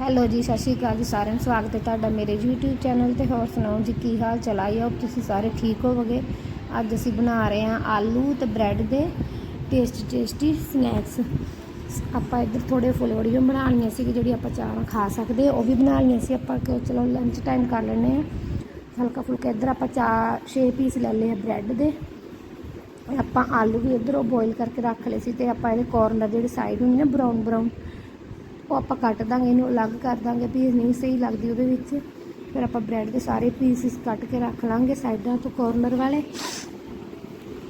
Hello ਜੀ, ਸਤਿ ਸ਼੍ਰੀ ਅਕਾਲ ਜੀ ਸਾਰਿਆਂ ਨੂੰ। ਸਵਾਗਤ ਹੈ ਤੁਹਾਡਾ ਮੇਰੇ YouTube ਚੈਨਲ ਤੇ। ਹੋਰ ਸੁਣਾਓ ਜੀ, ਕੀ ਹਾਲ ਚਾਲ ਆਈ ਹੋਪ ਤੁਸੀਂ ਸਾਰੇ ਠੀਕ ਹੋਵੋਗੇ? ਅੱਜ ਅਸੀਂ ਬਣਾ ਰਹੇ ਹਾਂ ਆਲੂ ਤੇ ਬ੍ਰੈਡ ਦੇ ਟੇਸਟੀ ਟੇਸਟੀ ਸਨੈਕਸ। ਆਪਾਂ ਇੱਧਰ ਥੋੜੇ ਫੁਲਵੜੀਆਂ ਬਣਾਉਣੀਆਂ ਲਈਆਂ ਸੀ ਜਿਹੜੀ ਆਪਾਂ ਚਾਹ ਖਾ ਸਕਦੇ ਉਹ ਵੀ ਬਣਾ ਲਈਆਂ ਸੀ। ਆਪਾਂ ਕਿ ਚਲੋ ਲੰਚ ਟਾਈਮ ਕਰ ਲੈਂਦੇ ਹਾਂ। ਹਲਕਾ ਫੁਲਕਾ ਇੱਧਰ ਆਪਾਂ ਚਾ 6 ਪੀਸ ਲੈ ਲਏ ਆ ਬ੍ਰੈਡ ਦੇ। ਆਪਾਂ ਆਲੂ ਵੀ ਇੱਧਰੋਂ ਬੋਇਲ ਕਰਕੇ ਰੱਖ ਲਏ ਸੀ ਤੇ ਆਪਾਂ ਇਹਦੇ ਕੋਰਨਰ ਜਿਹੜੀ ਸਾਈਡ ਹੁੰਦੀ ਨਾ ਬਰਾਊਨ ਬਰਾਊਨ ਉਹ ਆਪਾਂ ਕੱਟ ਦਾਂਗੇ, ਇਹਨੂੰ ਅਲੱਗ ਕਰ ਦਾਂਗੇ ਪੀਸ ਨਹੀਂ ਸਹੀ ਲੱਗਦੀ ਉਹਦੇ ਵਿੱਚ। ਫਿਰ ਆਪਾਂ ਬ੍ਰੈਡ ਦੇ ਸਾਰੇ ਪੀਸਿਸ ਕੱਟ ਕੇ ਰੱਖ ਲਾਂਗੇ ਸਾਈਡਾਂ ਤੋਂ ਕੋਰਨਰ ਵਾਲੇ।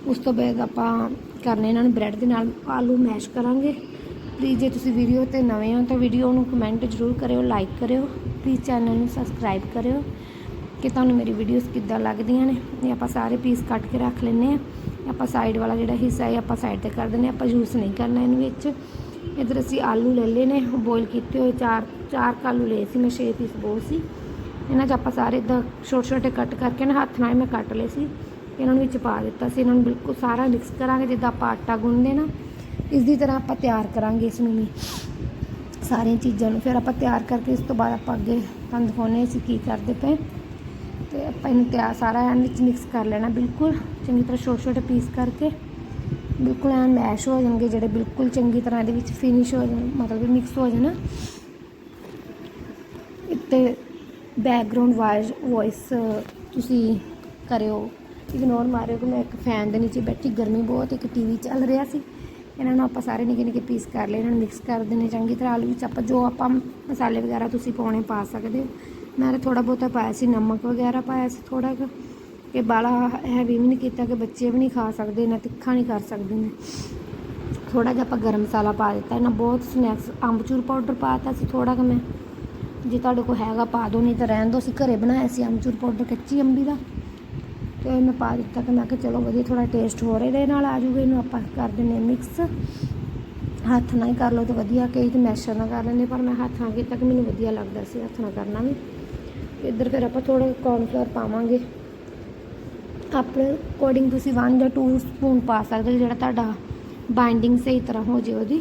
ਉਸ ਤੋਂ ਬਾਅਦ ਆਪਾਂ ਕਰਨੇ ਇਹਨਾਂ ਨੂੰ ਬ੍ਰੈਡ ਦੇ ਨਾਲ ਆਲੂ ਮੈਸ਼ ਕਰਾਂਗੇ। ਪਲੀਜ਼ ਜੇ ਤੁਸੀਂ ਵੀਡੀਓ ਤੇ ਨਵੇਂ ਹੋ ਤਾਂ ਵੀਡੀਓ ਨੂੰ ਕਮੈਂਟ ਜ਼ਰੂਰ ਕਰਿਓ ਲਾਈਕ ਕਰਿਓ। ਪਲੀਜ਼ ਚੈਨਲ ਨੂੰ ਸਬਸਕ੍ਰਾਈਬ ਕਰਿਓ। ਕਿ ਤੁਹਾਨੂੰ ਮੇਰੀ ਵੀਡੀਓਜ਼ ਕਿੱਦਾਂ ਲੱਗਦੀਆਂ ਨੇ। ਇਹ ਆਪਾਂ ਸਾਰੇ ਪੀਸ ਕੱਟ ਕੇ ਰੱਖ ਲੈਨੇ ਆ ਆਪਾਂ ਸਾਈਡ ਵਾਲਾ ਜਿਹੜਾ ਹਿੱਸਾ ਹੈ ਆਪਾਂ ਸਾਈਡ ਤੇ ਕਰ ਦਿੰਦੇ ਹਾਂ। ਆਪਾਂ ਯੂਜ਼ ਨਹੀਂ ਕਰਨਾ ਇਹਨੂੰ ਵਿੱਚ। ਇਧਰ ਅਸੀਂ ਆਲੂ ਲੈ ਲਏ ਨੇ ਬੋਇਲ ਕੀਤੇ ਹੋਏ ਚਾਰ ਚਾਰ ਕੁ ਆਲੂ ਲਏ ਸੀ ਮੈਂ 6 ਪੀਸ ਬਹੁਤ ਸੀ। ਇਹਨਾਂ 'ਚ ਆਪਾਂ ਸਾਰੇ ਇਦਾਂ ਛੋਟੇ ਛੋਟੇ ਕੱਟ ਕਰਕੇ ਨਾ ਹੱਥ ਨਾਲ ਹੀ ਮੈਂ ਕੱਟ ਲਏ ਸੀ। ਇਹਨਾਂ ਨੂੰ ਵਿੱਚ ਪਾ ਦਿੱਤਾ ਸੀ, ਇਹਨਾਂ ਨੂੰ ਬਿਲਕੁਲ ਸਾਰਾ ਮਿਕਸ ਕਰਾਂਗੇ, ਜਿੱਦਾਂ ਆਪਾਂ ਆਟਾ ਗੁੰਨਦੇ ਨਾ। ਇਸ ਦੀ ਤਰ੍ਹਾਂ ਆਪਾਂ ਤਿਆਰ ਕਰਾਂਗੇ ਇਸ ਨੂੰ ਵੀ। ਸਾਰੀਆਂ ਚੀਜ਼ਾਂ ਨੂੰ ਫਿਰ ਆਪਾਂ ਤਿਆਰ ਕਰਕੇ ਇਸ ਤੋਂ ਬਾਅਦ ਆਪਾਂ ਅੱਗੇ ਤੁਹਾਨੂੰ ਦਿਖਾਉਂਦੇ ਅਸੀਂ ਕੀ ਕਰਦੇ ਪਏ। ਤੇ ਆਪਾਂ ਇਹਨੂੰ ਤਿਆਰ ਸਾਰਾ ਇਹਨਾਂ ਵਿੱਚ ਮਿਕਸ ਕਰ ਲੈਣਾ ਬਿਲਕੁਲ। ਚੰਗੀ ਤਰ੍ਹਾਂ ਛੋਟੇ ਛੋਟੇ ਪੀਸ ਕਰਕੇ। ਬਿਲਕੁਲ ਐਨ ਮੈਸ਼ ਹੋ ਜਾਣਗੇ, ਜਿਹੜੇ ਬਿਲਕੁਲ ਚੰਗੀ ਤਰ੍ਹਾਂ ਇਹਦੇ ਵਿੱਚ ਫਿਨਿਸ਼ ਹੋ ਜਾਣ, ਮਤਲਬ ਵੀ ਮਿਕਸ ਹੋ ਜਾਣਾ ਇੱਥੇ ਬੈਕਗ੍ਰਾਉਂਡ ਵਾਇਸ ਵੌਇਸ ਤੁਸੀਂ ਕਰਿਓ ਇਗਨੋਰ ਮਾਰਿਓ ਕਿ ਮੈਂ ਇੱਕ ਫੈਨ ਦੇ ਨੀਚੇ ਬੈਠੀ, ਗਰਮੀ ਬਹੁਤ, ਇੱਕ ਟੀਵੀ ਚੱਲ ਰਿਹਾ ਸੀ। ਇਹਨਾਂ ਨੂੰ ਆਪਾਂ ਸਾਰੇ ਨਿੱਕੇ ਨਿੱਕੇ ਪੀਸ ਕਰ ਲਏ, ਇਹਨਾਂ ਨੂੰ ਮਿਕਸ ਕਰ ਦੇਣੇ ਚੰਗੀ ਤਰ੍ਹਾਂ। ਆਲੂ ਵਿੱਚ ਆਪਾਂ ਜੋ ਆਪਾਂ ਮਸਾਲੇ ਵਗੈਰਾ ਤੁਸੀਂ ਪਾਉਣੇ, ਪਾ ਸਕਦੇ ਹੋ। ਮੈਂ ਤਾਂ ਥੋੜਾ ਬਹੁਤਾ ਪਾਇਆ ਸੀ, ਨਮਕ ਵਗੈਰਾ ਪਾਇਆ ਸੀ ਥੋੜਾ ਜਿਹਾ ਕਿ ਬਾਲਾ ਹੈਵੀ ਵੀ ਨਹੀਂ ਕੀਤਾ ਕਿ ਬੱਚੇ ਵੀ ਨਹੀਂ ਖਾ ਸਕਦੇ, ਨਾ ਤਿੱਖਾ ਨਹੀਂ ਕਰ ਸਕਦੇ ਨੇ। ਥੋੜਾ ਜਿਹਾ ਆਪਾਂ ਗਰਮ ਮਸਾਲਾ ਪਾ ਦਿੱਤਾ ਇਹਨਾਂ ਬਹੁਤ ਸਨੈਕਸ ਅੰਬਚੂਰ ਪਾਊਡਰ ਪਾਤਾ ਸੀ ਥੋੜਾ ਕੁ ਮੈਂ। ਜੇ ਤੁਹਾਡੇ ਕੋਲ ਹੈਗਾ ਪਾ ਦਿਓ, ਨਹੀਂ ਤਾਂ ਰਹਿਣ ਦਿਓ, ਅਸੀਂ ਘਰੇ ਬਣਾਇਆ ਸੀ ਅੰਬਚੂਰ ਪਾਊਡਰ ਕੱਚੀ ਅੰਬੀ ਦਾ। ਤੇ ਮੈਂ ਪਾ ਦਿੱਤਾ ਕਿ ਮੈਂ ਕਿ ਚਲੋ ਵਧੀਆ ਥੋੜਾ ਟੇਸਟ ਹੋ ਰਿਹਾ ਇਹਦੇ ਨਾਲ ਆ ਜੂਗਾ ਇਹਨੂੰ ਆਪਾਂ ਕਰ ਦਿੰਨੇ ਮਿਕਸ ਹੱਥ ਨਾਲ ਹੀ ਕਰ ਲਓ ਤਾਂ ਵਧੀਆ, ਕਈ ਤੇ ਮੈਸ਼ਰ ਨਾਲ ਕਰ ਲੈਂਦੇ, ਪਰ ਮੈਂ ਹੱਥ ਨਾਲ ਕੀਤਾ ਕਿ ਮੈਨੂੰ ਵਧੀਆ ਲੱਗਦਾ ਸੀ, ਹੱਥ ਨਾਲ ਕਰਨਾ ਵੀ। ਇੱਧਰ ਫਿਰ ਆਪਾਂ ਥੋੜਾ ਕੌਰਨਫਲੋਰ ਪਾਵਾਂਗੇ। ਆਪਣੇ ਅਕੋਰਡਿੰਗ ਤੁਸੀਂ 1 ਜਾਂ 2 ਸਪੂਨ ਪਾ ਸਕਦੇ ਹੋ, ਜਿਹੜਾ ਤੁਹਾਡਾ ਬਾਈਂਡਿੰਗ ਸਹੀ ਤਰ੍ਹਾਂ ਹੋ ਜੇ ਉਹਦੀ,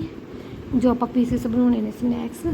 ਜੋ ਆਪਾਂ ਪੀਸਿਸ ਬਣਾਉਣੇ ਨੇ ਸਨੈਕਸ